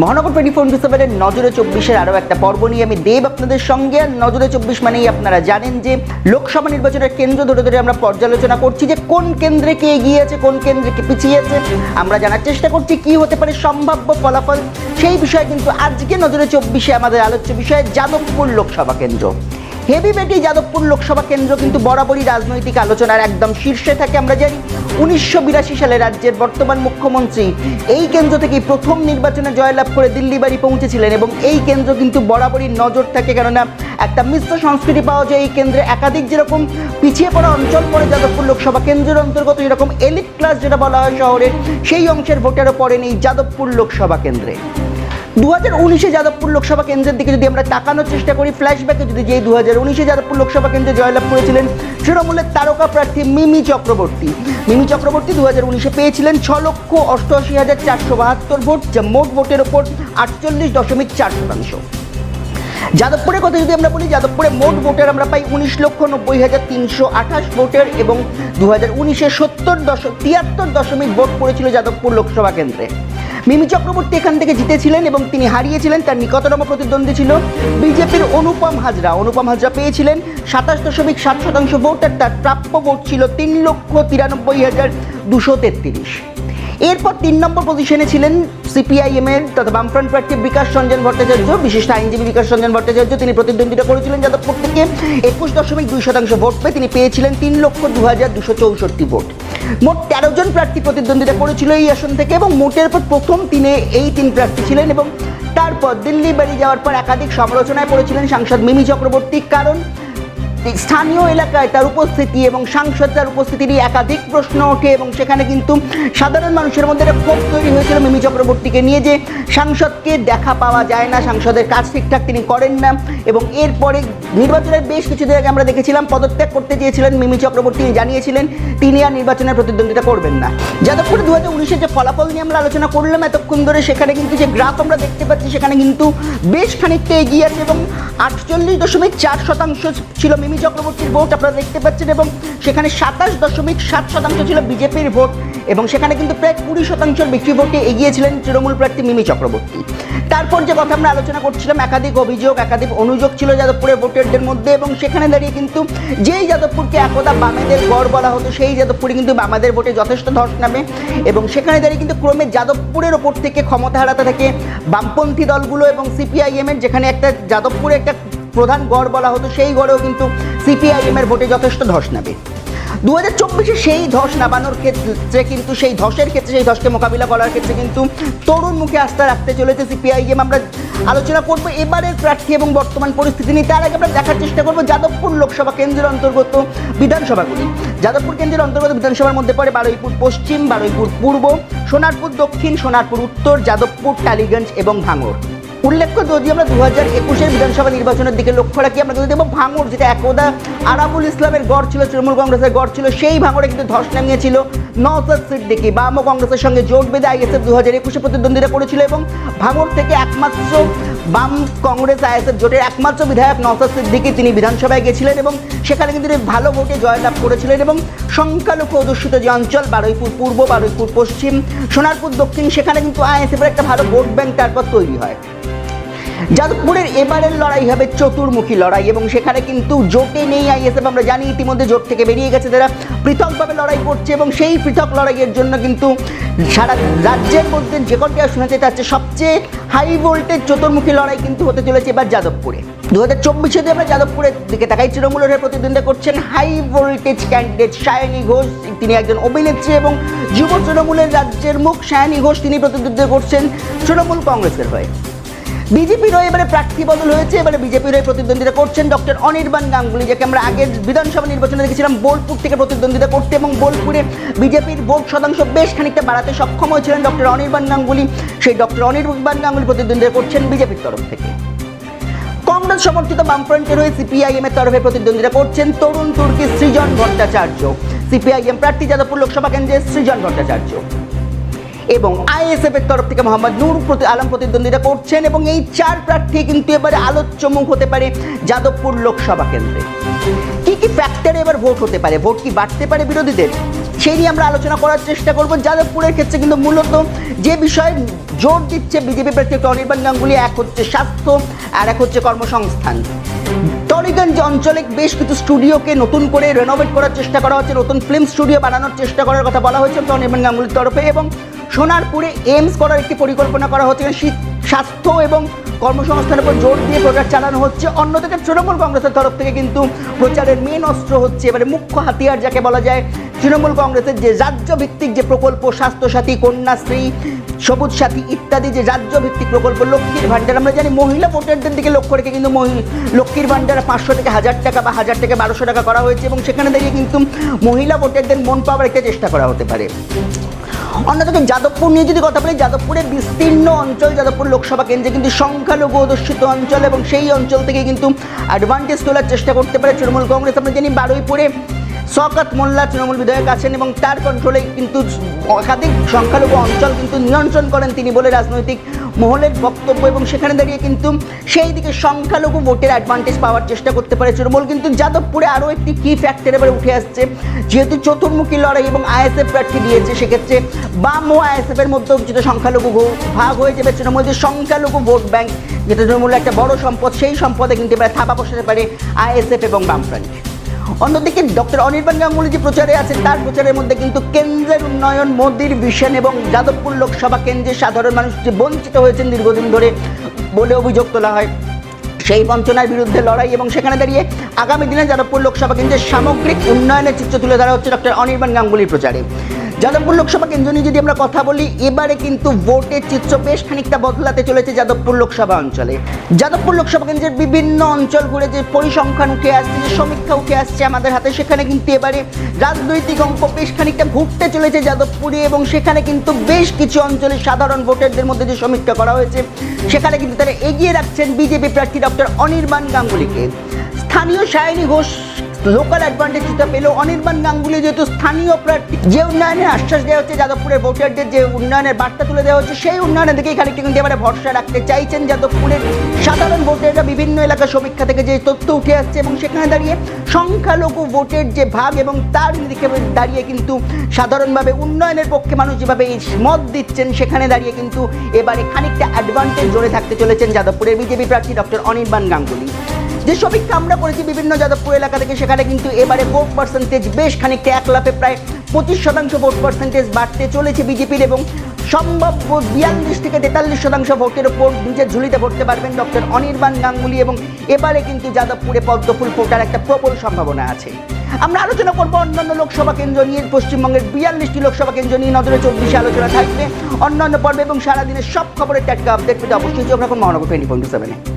মহানগর twenty four into সেভেনের নজরে চব্বিশের আরও একটা পর্ব নিয়ে আমি দেব আপনাদের সঙ্গে। নজরে চব্বিশ মানেই আপনারা জানেন যে লোকসভা নির্বাচনের কেন্দ্র ধরে ধরে আমরা পর্যালোচনা করছি যে কোন কেন্দ্রে কে এগিয়ে আছে, কোন কেন্দ্রে কে পিছিয়ে আছে। আমরা জানার চেষ্টা করছি কি হতে পারে সম্ভাব্য ফলাফল। সেই বিষয়ে কিন্তু আজকে নজরে চব্বিশে আমাদের আলোচ্য বিষয়ে, যাদবপুর লোকসভা কেন্দ্র। হেভি বেটি যাদবপুর লোকসভা কেন্দ্র, কিন্তু বরাবরই রাজনৈতিক আলোচনার একদম শীর্ষে থাকে আমরা জানি। উনিশশো বিরাশি সালে রাজ্যের বর্তমান মুখ্যমন্ত্রী এই কেন্দ্র থেকে প্রথম নির্বাচনে জয়লাভ করে দিল্লি বাড়ি পৌঁছেছিলেন এবং এই কেন্দ্র কিন্তু বরাবরই নজর থাকে কেননা একটা মিশ্র সংস্কৃতি পাওয়া যায় এই কেন্দ্রে একাধিক যেরকম পিছিয়ে পড়া অঞ্চল পড়ে যাদবপুর লোকসভা কেন্দ্রের অন্তর্গত যেরকম এলিট ক্লাস যেটা বলা হয় শহরের, সেই অংশের ভোটারও পড়েন এই যাদবপুর লোকসভা কেন্দ্রে। দু হাজার উনিশে যাদবপুর লোকসভা কেন্দ্রের দিকে যদি আমরা তাকানোর চেষ্টা করি ফ্ল্যাশব্যাকে যদি যে দু হাজার উনিশে যাদবপুর লোকসভা কেন্দ্রে জয়লাভ করেছিলেন, তৃণমূলের তারকা প্রার্থী মিমি চক্রবর্তী। মিমি চক্রবর্তী দু হাজার উনিশে পেয়েছিলেন ছ লক্ষ অষ্টআশি হাজার চারশো বাহাত্তর ভোট, যা মোট ভোটের ওপর আটচল্লিশ দশমিক চার শতাংশ। যাদবপুরের কথা যদি আমরা বলি, যাদবপুরে মোট ভোটের আমরা পাই উনিশ লক্ষ নব্বই হাজার তিনশো আঠাশ ভোটের এবং দু হাজার উনিশে সত্তর দশ তিয়াত্তর দশমিক ভোট পড়েছিল যাদবপুর লোকসভা কেন্দ্রে। মিমি চক্রবর্তী এখান থেকে জিতেছিলেন এবং তিনি হারিয়েছিলেন, তার নিকটতম প্রতিদ্বন্দ্বী ছিল বিজেপির অনুপম হাজরা। অনুপম হাজরা পেয়েছিলেন সাতাশ দশমিক সাত শতাংশ ভোট, আর তার প্রাপ্য ভোট ছিল তিন লক্ষ তিরানব্বই হাজার দুশো তেত্রিশ। এরপর তিন নম্বর পজিশনে ছিলেন সিপিআইএম এর তথা বামফ্রন্ট প্রার্থী বিকাশ রঞ্জন ভট্টাচার্য, বিশিষ্ট আইনজীবী বিকাশ রঞ্জন ভট্টাচার্য, তিনি প্রতিদ্বন্দ্বিতা করেছিলেন যাদবপুর থেকে। একুশ দশমিক দুই শতাংশ ভোট পেয়ে তিনি পেয়েছিলেন তিন লক্ষ দু হাজার দুশো চৌষট্টি ভোট। মোট তেরো জন প্রার্থী প্রতিদ্বন্দ্বিতা করেছিল এই আসন থেকে এবং মোটের পর প্রথম তিনে এই তিন প্রার্থী ছিলেন এবং তারপর দিল্লি বেরিয়ে যাওয়ার পর একাধিক সমালোচনায় পড়েছিলেন সাংসদ মিমি চক্রবর্তী। কারণ স্থানীয় এলাকায় তার উপস্থিতি এবং সাংসদ তার উপস্থিতি নিয়ে একাধিক প্রশ্ন ওঠে এবং সেখানে কিন্তু সাধারণ মানুষের মধ্যে একটা ক্ষোভ তৈরি হয়েছিল মিমি চক্রবর্তীকে নিয়ে যে সাংসদকে দেখা পাওয়া যায় না, সাংসদের কাজ ঠিকঠাক তিনি করেন না এবং এরপরে নির্বাচনের বেশ কিছুদিন আগে আমরা দেখেছিলাম, পদত্যাগ করতে চেয়েছিলেন মিমি চক্রবর্তী জানিয়েছিলেন তিনি আর নির্বাচনের প্রতিদ্বন্দ্বিতা করবেন না। যাদবপুরে দু হাজার উনিশের যে ফলাফল নিয়ে আমরা আলোচনা করলাম এতক্ষণ ধরে, সেখানে কিন্তু যে গ্রাফ আমরা দেখতে পাচ্ছি, সেখানে কিন্তু বেশ খানিকটা এগিয়ে আছে এবং আটচল্লিশ দশমিক চার শতাংশ ছিল মিমি চক্রবর্তীর ভোট আপনারা দেখতে পাচ্ছেন এবং সেখানে সাতাশ দশমিক সাত শতাংশ ছিল বিজেপির ভোট এবং সেখানে কিন্তু প্রায় কুড়ি শতাংশের বেশি ভোটে এগিয়েছিলেন তৃণমূল প্রার্থী মিমি চক্রবর্তী। তারপর যে কথা আমরা আলোচনা করছিলাম, একাধিক অভিযোগ, একাধিক অনুযোগ ছিল যাদবপুরের ভোটারদের মধ্যে এবং সেখানে দাঁড়িয়ে কিন্তু যেই যাদবপুরকে একদা বামেদের গড় বলা হতো, সেই যাদবপুরে কিন্তু বামাদের ভোটে যথেষ্ট ধস নামে এবং সেখানে দাঁড়িয়ে কিন্তু ক্রমে যাদবপুরের ওপর থেকে ক্ষমতা হারাতে থাকে বামপন্থী দলগুলো এবং সিপিআইএমের, যেখানে একটা যাদবপুরে একটা প্রধান গড় বলা হতো, সেই গড়েও কিন্তু সিপিআইএম এর ভোটে যথেষ্ট ধস নামে। দু হাজার চব্বিশে সেই ধস নামানোর ক্ষেত্রে কিন্তু, সেই ধসের ক্ষেত্রে, সেই ধসকে মোকাবিলা করার ক্ষেত্রে কিন্তু তরুণ মুখে আস্থা রাখতে চলেছে সিপিআইএম। আমরা আলোচনা করব এবারের প্রার্থী এবং বর্তমান পরিস্থিতি নিয়ে। তার আগে আমরা দেখার চেষ্টা করব যাদবপুর লোকসভা কেন্দ্রের অন্তর্গত বিধানসভাগুলি। যাদবপুর কেন্দ্রের অন্তর্গত বিধানসভার মধ্যে পড়ে বারুইপুর পশ্চিম, বারুইপুর পূর্ব, সোনারপুর দক্ষিণ, সোনারপুর উত্তর, যাদবপুর, টালিগঞ্জ এবং ভাঙড় উল্লেখ্য যদি আমরা দু হাজার একুশের বিধানসভা নির্বাচনের দিকে লক্ষ্য রাখি, আমরা যদি দেখব ভাঙড়, যেটা একদা আরাবুল ইসলামের গড় ছিল, তৃণমূল কংগ্রেসের গড় ছিল, সেই ভাঙড়ে কিন্তু ধস নামিয়েছিল নওসাদ সিদ্দিকি বাম কংগ্রেসের সঙ্গে জোট বেঁধে আইএসএফ দু হাজার একুশে প্রতিদ্বন্দ্বিতা করেছিল এবং ভাঙড় থেকে একমাত্র বাম কংগ্রেস আইএসএফ জোটের একমাত্র বিধায়ক নওসাদ সিদ্দিকি তিনি বিধানসভায় গেছিলেন এবং সেখানে কিন্তু তিনি ভালো ভোটে জয়লাভ করেছিলেন এবং সংখ্যালঘু অধ্যুষিত যে অঞ্চল, বারুইপুর পূর্ব, বারুইপুর পশ্চিম, সোনারপুর দক্ষিণ, সেখানে কিন্তু আইএসএফের একটা ভালো ভোট ব্যাংক তারপর তৈরি হয়। যাদবপুরের এবারের লড়াই হবে চতুর্মুখী লড়াই এবং সেখানে কিন্তু জোটে নেই আইএসএফ। আমরা জানি ইতিমধ্যে জোট থেকে বেরিয়ে গেছে তারা পৃথকভাবে লড়াই করছে এবং সেই পৃথক লড়াইয়ের জন্য কিন্তু সারা রাজ্যের মধ্যে যে কটি শোনাতে চাচ্ছে সবচেয়ে হাই ভোল্টেজ চতুর্মুখী লড়াই কিন্তু হতে চলেছে এবার যাদবপুরে। দু হাজার চব্বিশে যদি আমরা যাদবপুরের দিকে তাকাই, তৃণমূলের হয়ে প্রতিদ্বন্দ্বিতা করছেন high voltage candidate Sayani Ghosh. তিনি একজন অভিনেত্রী এবং যুব তৃণমূলের রাজ্যের মুখ সায়নী ঘোষ। তিনি প্রতিদ্বন্দ্বিতা করছেন তৃণমূল কংগ্রেসের হয়ে। বিজেপির হয়ে এবারে প্রার্থী বদল হয়েছে, এবারে বিজেপির হয়ে প্রতিদ্বন্দ্বিতা করছেন ডক্টর অনির্বাণ গাঙ্গুলি, যাকে আমরা আগের বিধানসভা নির্বাচনে দেখেছিলাম বোলপুর থেকে প্রতিদ্বন্দ্বিতা করতে এবং বোলপুরে বিজেপির ভোট শতাংশ বেশ খানিকটা বাড়াতে সক্ষম হয়েছিলেন ডক্টর অনির্বাণ গাঙ্গুলি। সেই ডক্টর অনির্বাণ গাঙ্গুলি প্রতিদ্বন্দ্বিতা করছেন বিজেপির তরফ থেকে। কংগ্রেস সমর্থিত বামফ্রন্টের হয়ে সিপিআইএম এর তরফে প্রতিদ্বন্দ্বিতা করছেন তরুণ তুর্কি সৃজন ভট্টাচার্য। সিপিআইএম প্রার্থী যাদবপুর লোকসভা কেন্দ্রের সৃজন ভট্টাচার্য। এবং আইএসএফ এর তরফ থেকে মোহাম্মদ নূর প্রতি আলম প্রতিদ্বন্দ্বিতা করছেন এবং এই চার প্রার্থী কিন্তু এবারে আলোচ্য মুখ হতে পারে যাদবপুর লোকসভা কেন্দ্রে। কি কি ফ্যাক্টরে এবার ভোট হতে পারে? ভোট কি বাড়তে পারে বিরোধীদের? সেই নিয়ে আমরা আলোচনা করার চেষ্টা করব। যাদবপুরের ক্ষেত্রে কিন্তু মূলত যে বিষয়ে জোর দিচ্ছে বিজেপি প্রার্থী অনির্বাণ গাঙ্গুলি, এক হচ্ছে স্বাস্থ্য আর এক হচ্ছে কর্মসংস্থান। টলিগঞ্জ অঞ্চলে বেশ কিছু স্টুডিওকে নতুন করে রেনোভেট করার চেষ্টা করা হচ্ছে, নতুন ফিল্ম স্টুডিও বানানোর চেষ্টা করার কথা বলা হয়েছে অনির্বাণ গাঙ্গুলির তরফে এবং সোনারপুরে এইমস করার একটি পরিকল্পনা করা হচ্ছে। স্বাস্থ্য এবং কর্মসংস্থানের উপর জোর দিয়ে প্রচার চালানো হচ্ছে। অন্যদিকে তৃণমূল কংগ্রেসের তরফ থেকে কিন্তু প্রচারের মেন অস্ত্র হচ্ছে এবারে মুখ্য হাতিয়ার যাকে বলা যায় তৃণমূল কংগ্রেসের যে রাজ্য ভিত্তিক যে প্রকল্প, স্বাস্থ্যসাথী কন্যাশ্রী সবুজ সাথী ইত্যাদি যে রাজ্য ভিত্তিক প্রকল্প, লক্ষ্মীর ভাণ্ডার। আমরা জানি মহিলা ভোটারদের দিকে লক্ষ্য রেখে কিন্তু লক্ষ্মীর ভাণ্ডার পাঁচশো থেকে হাজার টাকা বা হাজার থেকে বারোশো টাকা করা হয়েছে এবং সেখানে দাঁড়িয়ে কিন্তু মহিলা ভোটারদের মন পাওয়ার একটা চেষ্টা করা হতে পারে। অন্যদিকে যাদবপুর নিয়ে যদি কথা বলি, যাদবপুরের বিস্তীর্ণ অঞ্চল, যাদবপুর লোকসভা কেন্দ্রে কিন্তু সংখ্যালঘু অধ্যুষিত অঞ্চল এবং সেই অঞ্চল থেকে কিন্তু অ্যাডভান্টেজ তোলার চেষ্টা করতে পারে তৃণমূল কংগ্রেস। আমরা জানি বারুইপুরে শওকত মোল্লা তৃণমূল বিধায়ক আছেন এবং তার কন্ট্রোলে কিন্তু একাধিক সংখ্যালঘু অঞ্চল কিন্তু নিয়ন্ত্রণ করেন তিনি বলে রাজনৈতিক মহলের বক্তব্য এবং সেখানে দাঁড়িয়ে কিন্তু সেই দিকে সংখ্যালঘু ভোটের অ্যাডভান্টেজ পাওয়ার চেষ্টা করতে পারে তৃণমূল। কিন্তু যাদবপুরে আরও একটি কি ফ্যাক্টর এবার উঠে আসছে, যেহেতু চতুর্মুখী লড়াই এবং আইএসএফ প্রার্থী দিয়েছে, সেক্ষেত্রে বাম ও আইএসএফ এর মধ্যে যেটা সংখ্যালঘু ভাগ হয়ে যাবে। তৃণমূল যে সংখ্যালঘু ভোট ব্যাংক, যেটা তৃণমূলের একটা বড় সম্পদ, সেই সম্পদে কিন্তু এবার থাপা বসাতে পারে আইএসএফ এবং বামফ্রন্ট অন্যদিকে ডক্টর অনির্বাণ গাঙ্গুলি যে প্রচারে আছেন, তার প্রচারের মধ্যে কিন্তু কেন্দ্রের উন্নয়ন, মোদির ভিশন এবং যাদবপুর লোকসভা কেন্দ্রে সাধারণ মানুষ যে বঞ্চিত হয়েছেন দীর্ঘদিন ধরে বলে অভিযোগ তোলা হয়। সেই বঞ্চনার বিরুদ্ধে লড়াই এবং সেখানে দাঁড়িয়ে আগামী দিনে যাদবপুর লোকসভা কেন্দ্রের সামগ্রিক উন্নয়নের চিত্র তুলে ধরা হচ্ছে ডক্টর অনির্বাণ গাঙ্গুলির প্রচারে। যাদবপুর লোকসভা কেন্দ্র নিয়ে যদি আমরা কথা বলি, এবারে কিন্তু ভোটের চিত্র বেশ খানিকটা বদলাতে চলেছে যাদবপুর লোকসভা অঞ্চলে। যাদবপুর লোকসভা কেন্দ্রের বিভিন্ন অঞ্চল ঘুরে যে পরিসংখ্যান উঠে আসছে, যে সমীক্ষা উঠে আসছে আমাদের হাতে, সেখানে কিন্তু এবারে রাজনৈতিক অঙ্ক বেশ খানিকটা ঘুরতে চলেছে যাদবপুরে এবং সেখানে কিন্তু বেশ কিছু অঞ্চলে সাধারণ ভোটারদের মধ্যে যে সমীক্ষা করা হয়েছে, সেখানে কিন্তু তারা এগিয়ে রাখছেন বিজেপি প্রার্থী ডক্টর অনির্বাণ গাঙ্গুলিকে স্থানীয় সায়নী ঘোষ লোকাল অ্যাডভান্টেজটা পেল অনির্বাণ গাঙ্গুলি যেহেতু স্থানীয় প্রার্থী। যে উন্নয়নের আশ্বাস দেওয়া হচ্ছে যাদবপুরের ভোটারদের, যে উন্নয়নের বার্তা তুলে দেওয়া হচ্ছে, সেই উন্নয়নের দিকেই খানিকটি কিন্তু এবারে ভরসা রাখতে চাইছেন যাদবপুরের ভোটাররা বিভিন্ন এলাকার সমীক্ষা থেকে যে তথ্য উঠে আসছে এবং সেখানে দাঁড়িয়ে সংখ্যালঘু ভোটের যে ভাগ এবং তার দিকে দাঁড়িয়ে কিন্তু সাধারণভাবে উন্নয়নের পক্ষে মানুষ যেভাবে এই মত দিচ্ছেন, সেখানে দাঁড়িয়ে কিন্তু এবারে খানিকটা অ্যাডভান্টেজ জোরে থাকতে চলেছেন যাদবপুরের বিজেপি প্রার্থী ডক্টর অনির্বাণ গাঙ্গুলি। যে সমীক্ষা আমরা করেছি বিভিন্ন যাদবপুর এলাকা থেকে, সেখানে কিন্তু এবারে ভোট পার্সেন্টেজ বেশ খানিকটা এক লাফে প্রায় পঁচিশ শতাংশ ভোট পার্সেন্টেজ বাড়তে চলেছে বিজেপির এবং সম্ভাব্য বিয়াল্লিশ থেকে তেতাল্লিশ শতাংশ ভোটের ওপর নিজের ঝুলিতে ভরতে পারবেন ডক্টর অনির্বাণ গাঙ্গুলি এবং এবারে কিন্তু যাদবপুরে পদ্মফুল ফোটার একটা প্রবল সম্ভাবনা আছে। আমরা আলোচনা করব অন্যান্য লোকসভা কেন্দ্র নিয়ে, পশ্চিমবঙ্গের বিয়াল্লিশটি লোকসভা কেন্দ্র নিয়ে নজরে চব্বিশে আলোচনা থাকবে। অন্যান্য পর্বে এবং সারাদিনের সব খবরের টাটকা আপডেট পেতে অবশ্যই চোখ রাখুন মহানগর টোয়েন্টি ফোর সেভেনে